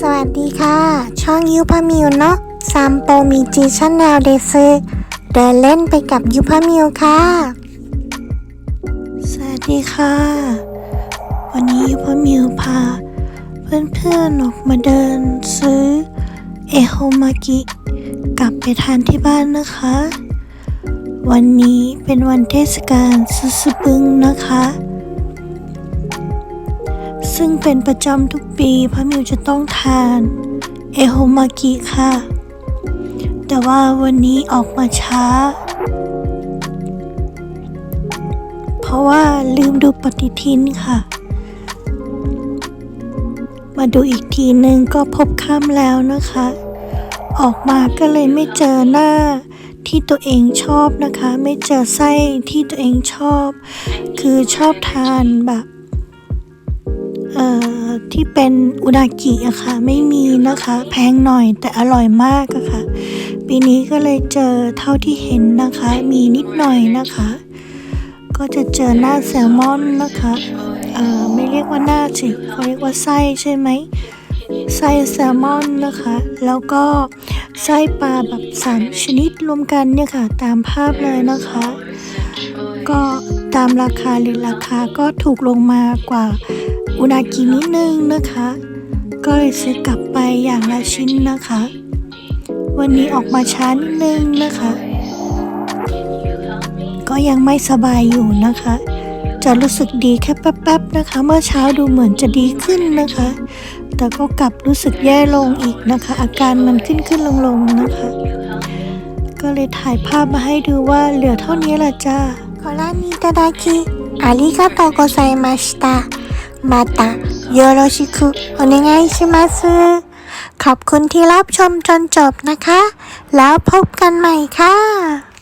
สวัสดีค่ะ ช่องยูพามิวเนาะซัมโปมีจีชั้นแนวเดซึเดินเล่นไปกับยูพามิวค่ะ สวัสดีค่ะ วันนี้ยูพามิวพา เพื่อนๆออกมาเดินซื้อ เอโฮมากิกลับไปทานที่บ้านนะคะ วันนี้เป็นวันเทศกาลซุสบึงนะคะ ซึ่งเป็นประจำทุกปีพระมิวจะต้องทาน เอโฮมากิค่ะ แต่ว่าวันนี้ออกมาช้า เพราะว่าลืมดูปฏิทินค่ะ มาดูอีกทีหนึ่งก็พบค่ำแล้วนะคะ ออกมาก็เลยไม่เจอหน้าที่ตัวเองชอบนะคะ ไม่เจอไส้ที่ตัวเองชอบ คือชอบทานแบบ เอ่อที่เป็นอุนากิอะค่ะ ไม่มีนะคะ แพงหน่อยแต่อร่อยมากอะค่ะ ปีนี้ก็เลยเจอเท่าที่เห็นนะคะ มีนิดหน่อยนะคะ ก็จะเจอหน้าแซลมอนนะคะเอ่อไม่เรียกว่าหน้าสิเขาเรียกว่าไส้ใช่ไหมไส้แซลมอนนะคะ แล้วก็ไส้ปลาแบบสามชนิดรวมกันเนี่ยค่ะ ตามภาพเลยนะคะ ก็ตามราคาหรือราคาก็ถูกลงมากว่า อุนากินิดนึงนะคะ ก็เลยซื้อกลับไปอย่างละชิ้นนะคะ วันนี้ออกมาช้านิดนึงนะคะ ก็ยังไม่สบายอยู่นะคะ จะรู้สึกดีแค่แป๊บๆนะคะ เมื่อเช้าดูเหมือนจะดีขึ้นนะคะ แต่ก็กลับรู้สึกแย่ลงอีกนะคะ อาการมันขึ้นขึ้นลงลงๆนะคะ ก็เลยถ่ายภาพมาให้ดูว่าเหลือเท่านี้ละจ้าขอร้านนี้いただきありがとうございました มาตะโยโรชิคุโอเนไงชิมาซึขอบคุณที่รับชมจนจบนะคะ แล้วพบกันใหม่ค่ะ